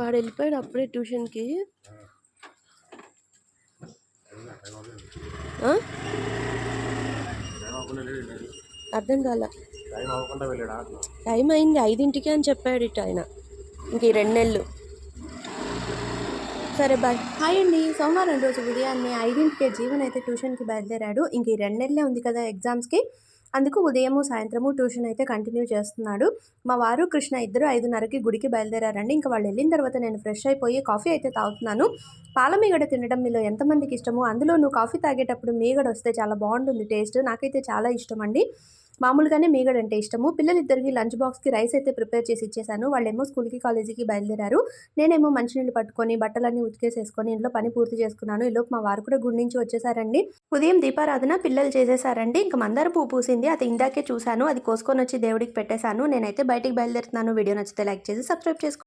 వాడు వెళ్ళిపోయాడు అప్పుడే ట్యూషన్కి. అర్థం కాల. టైం టైం అయింది ఐదింటికి అని చెప్పాడు ఇటు ఆయన. ఇంక ఈ రెండు నెలలు. సరే బాయ్. హాయ్ అండి. సోమవారం రోజు ఉదయాన్నే ఐదింటికే జీవన్ అయితే ట్యూషన్కి బయలుదేరాడు. ఇంక ఈ రెండు నెలలే ఉంది కదా ఎగ్జామ్స్కి. అందుకు ఉదయము సాయంత్రము ట్యూషన్ అయితే కంటిన్యూ చేస్తున్నాడు. మా వారు కృష్ణ ఇద్దరు ఐదున్నరకి గుడికి బయలుదేరారండి. ఇంకా వాళ్ళు వెళ్ళిన తర్వాత నేను ఫ్రెష్ అయిపోయి కాఫీ అయితే తాగుతున్నాను. పాల మీగడ తినడం మీలో ఎంతమందికి ఇష్టమో అందులో నువ్వు కాఫీ తాగేటప్పుడు మీగడ వస్తే చాలా బాగుంటుంది టేస్ట్. నాకైతే చాలా ఇష్టం అండి మామూలుగానే మీగడ అంటే ఇష్టము. పిల్లలిద్దరికి లంచ్ బాక్స్కి రైస్ అయితే ప్రిపేర్ చేసి ఇచ్చేసాను వాళ్ళేమో స్కూల్కి కాలేజీకి బయలుదేరారు. నేనేమో మంచినీళ్ళు పట్టుకొని బట్టలన్నీ ఉతికేసేసుకొని ఇంట్లో పని పూర్తి చేసుకున్నాను. ఈలోపు మా వారు కూడా గుడి నుంచి వచ్చేసారండి. ఉదయం దీపారాధన పిల్లలు చేసేసారండి. ఇంకా మందార పువ్వు పూసింది. అది ఇందాకే చూశాను. అది కోసుకొని వచ్చి దేవుడికి పెట్టేశాను. నేనైతే బయటికి బయలుదేరుతున్నాను. వీడియో నచ్చితే లైక్ చేసి సబ్స్క్రైబ్ చేసుకో